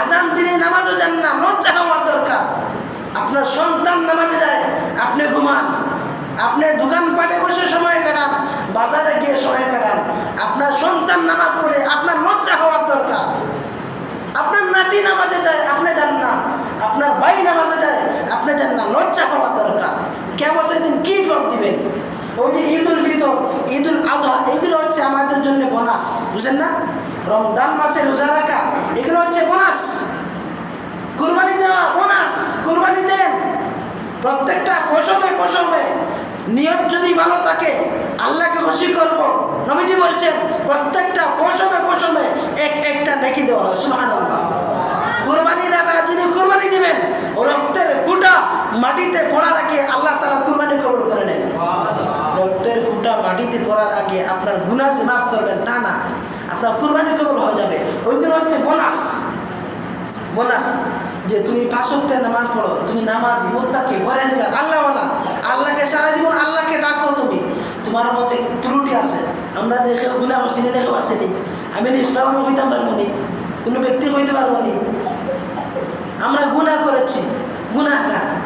আজান দিনে নামাজও যান না, লজ্জা হওয়ার দরকার। আপনার সন্তান নামাজে যায়, আপনি ঘুমান। আপনি দোকানপাটে বসে সময় কাটান, বাজারে গিয়ে সময় কাটান। আপনার সন্তান নামাজ পড়ে, আপনার লজ্জা হওয়ার দরকার। আপনার নাতি নামাজে যায়, আপনি যান না। আপনার ভাই নামাজে যায়, আপনি যান না, লজ্জা হওয়ার দরকার। কেমন দিন কি জবাব দিবেন? ওই যে ঈদ উল ফিতর ঈদ উল আজহা এগুলো হচ্ছে আমাদের জন্য বোনাস বুঝেন না? রমজান মাসে রোজা রাখা, এগুলো হচ্ছে বোনাস কুরবানি দেওয়া বোনাস কুরবানি দেন। প্রত্যেকটা পশমে পশমে। নিয়ত যদি ভালো থাকে, আল্লাহকে খুশি করব। নবীজি বলছেন, প্রত্যেকটা পশমে পশমে এক একটা নেকি দেওয়া হয়, সুবহানাল্লাহ। কুরবানি দাদা যিনি কুরবানি দিবেন, রক্তের ফুটা মাটিতে পড়া রাখে আল্লাহ তালা কুরবানি কবুল করে নেন রক্তের ফুটা মাটিতে পড়ার আগে আপনার গুনাহ যে মাফ করবেন তা না। আপনার কুরবানি কবুল হয়ে যাবে। ওইগুলো হচ্ছে বোনাস। বোনাস। যে তুমি পাঁচক্তের নামাজ পড়ো, তুমি নামাজ মোত্তাকি ফরেজগার আল্লাহওয়ালা। আল্লাহকে সারা জীবন আল্লাহকে ডাকো তুমি। তোমার মধ্যে ত্রুটি আছে। আমরা যে কেউ গুণা করছি না কেউ আসেনি। আমি ইসলাম হইতে পারব নি। কোনো ব্যক্তি হইতে পারব নি। আমরা গুণা করেছি। গুণাকার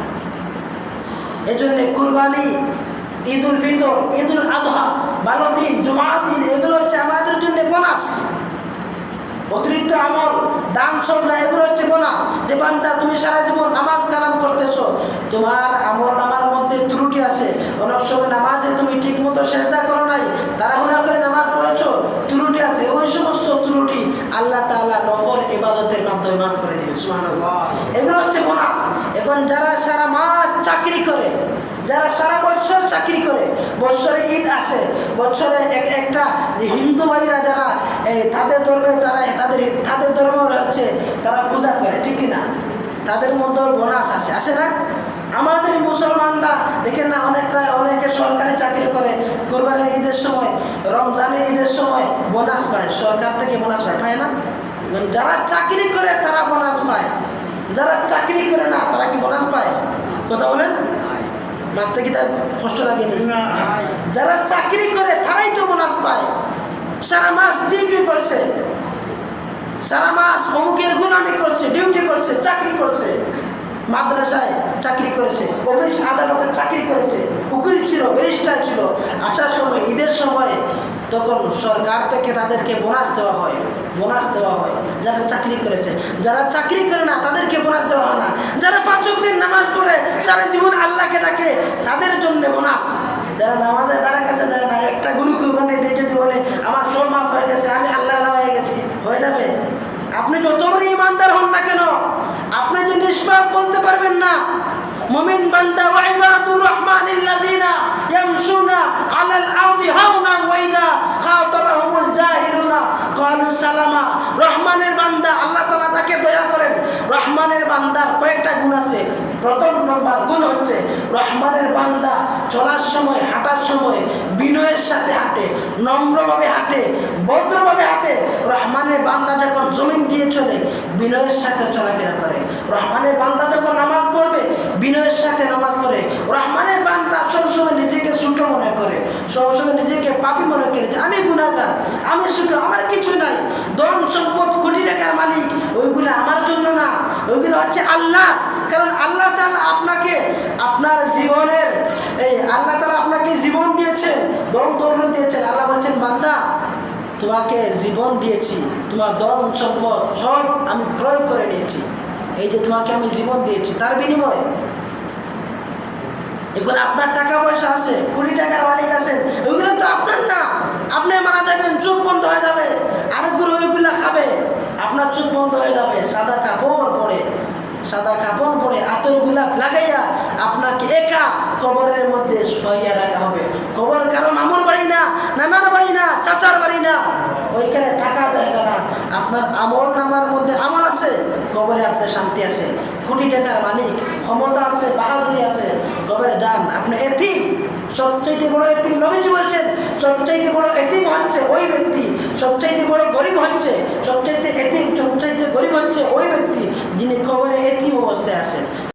এজন্য কুরবানি ঈদ উল ফিতর ঈদ উল আদহা ভালো দিন জুমার দিন, এগুলো হচ্ছে আমাদের জন্য বোনাস। অতিরিক্ত আমল, দান, শ্রদ্ধা, এগুলো হচ্ছে বোনাস। যে বান্দা তুমি সারা জীবন নামাজ কালাম করতেছো, তোমার আমল নামার মধ্যে ত্রুটি আছে। অনেক সময় নামাজে তুমি ঠিক মতো চেষ্টা করো নাই, তাড়াহুড়া করে নামাজ পড়েছো, ত্রুটি আছে। ওই সমস্ত ত্রুটি আল্লাহ তাআলা নফল ইবাদতের মাধ্যমে মাফ করে সুবহানাল্লাহ। এগুলো হচ্ছে বোনাস। এখন যারা সারা মাস চাকরি করে যারা সারা বছর চাকরি করে, বছরে ঈদ আসে, বছরে এক একটা হিন্দু ভাইরা যারা এই তাদের ধর্মে তারা, তাদের তাদের ধর্ম হচ্ছে তারা পূজা করে, ঠিক কিনা? তাদের মধ্যে বোনাস আসে আসে না? আমাদের মুসলমানরা, দেখেন না, অনেকরা, অনেকে সরকারি চাকরি করে, কোরবানির ঈদের সময়, রমজানের ঈদের সময় বোনাস পায়, সরকার থেকে বোনাস পায় পায় না? যারা চাকরি করে, তারা বোনাস পায়। যারা চাকরি করে না, তারা কি বোনাস পায়? কথা বলেন। মারতে কি তার কষ্ট লাগেনি যারা চাকরি করে, তারাই তো বোনাস পায়। সারা মাস ডিউটি করছে। সারা মাস অমুকের গুলামি করছে, ডিউটি করছে, চাকরি করছে। মাদ্রাসায় চাকরি করেছে, অফিস আদালতে চাকরি করেছে। উকিল ছিল, ব্যারিস্টার ছিল। আসার সময়, ঈদের সময় তখন সরকার থেকে তাদেরকে বোনাস দেওয়া হয়, বোনাস দেওয়া হয়। যারা চাকরি করেছে, যারা চাকরি করে না, তাদেরকে বোনাস দেওয়া হয় না। যারা পাঁচ দিন নামাজ পড়ে, সারা জীবন আল্লাহকে ডাকে, তাদের জন্য বোনাস। যারা নামাজে তারা কাছে যায় না, একটা গুরু কুরবানি দিয়ে যদি বলে, আমার সব মাফ হয়ে গেছে, আমি আল্লাহ হয়ে গেছি। হয়ে যাবে। আপনি যত বড় ইমানদার হন না কেন, আপনি যে নিষ্পাপ বলতে পারবেন না। মুমিন বান্দা ওয়া ইবাদুর রহমানিল্লাযিনা ইয়ামশুনা আলাল আরদি হাওনা দয়া করেন, রহমানের বান্দার কয়েকটা গুণ আছে। প্রথম নম্বর গুণ হচ্ছে, রহমানের বান্দা চলার সময়, হাঁটার সময় বিনয়ের সাথে হাঁটে, নম্রভাবে হাঁটে, ভদ্রভাবে হাঁটে। রহমানের বান্দা যখন জমিন দিয়ে চলে, বিনয়ের সাথে চলাফেরা করে। রহমানের বান্দা যখন নামাজ পড়বে, বিনয়ের সাথে নামাজ পড়ে। রহমানের বান্দা সবসময় নিজেকে ছোট মনে করে সবসময় নিজেকে পাপি মনে করে যে আমি গুণাগার আমি ছোট আমার কিছু নাই ধন সম্পদ কোটি টাকার মালিক ওইগুলো আমার জন্য না ওইগুলো হচ্ছে আল্লাহ। কারণ আল্লাহ তাআলা আপনাকে আপনার জীবনের এই আল্লাহ তাআলা আপনাকে জীবন দিয়েছেন দম দৌলত দিয়েছেন। আল্লাহ বলছেন, বান্দা, তোমাকে জীবন দিয়েছি, তোমার দম সম্পদ সব আমি ক্রয় করে নিয়েছি। এই যে তোমাকে আমি জীবন দিয়েছি, তার বিনিময়ে। এগুলো আপনার টাকা পয়সা আছে, কুড়ি টাকার মালিক আছেন, ওইগুলো তো আপনার না। আপনি মারা যাবেন, চোখ বন্ধ হয়ে যাবে আরেকগুলো ওইগুলো খাবে আপনার চোখ বন্ধ হয়ে যাবে সাদা কাপড় পরে সাদা কাপড় পরে আতর গোলাপ লাগাইয়া আপনাকে একা কবরের মধ্যে শোয়াইয়া রাখা হবে। কবর কারও মামুর বাড়ি না, নানার বাড়ি না, চাচার বাড়ি না। ওইখানে টাকা জায়গা না। আপনার আমল নামার মধ্যে আমল আছে, কবরে আপনার শান্তি আছে। কোটি টাকার মালিক, ক্ষমতা আছে, বাহাদুরি আছে, কবরে যান। আপনি এতিম, সবচাইতে বড় এতিম নবীজি বলছেন, সবচাইতে বড় এতিম হচ্ছে ওই ব্যক্তি, সবচাইতে বড় গরিব হচ্ছে, সবচাইতে এতিম, সবচাইতে গরিব হচ্ছে ওই ব্যক্তি, যিনি কবরে এতিম অবস্থায় আছেন।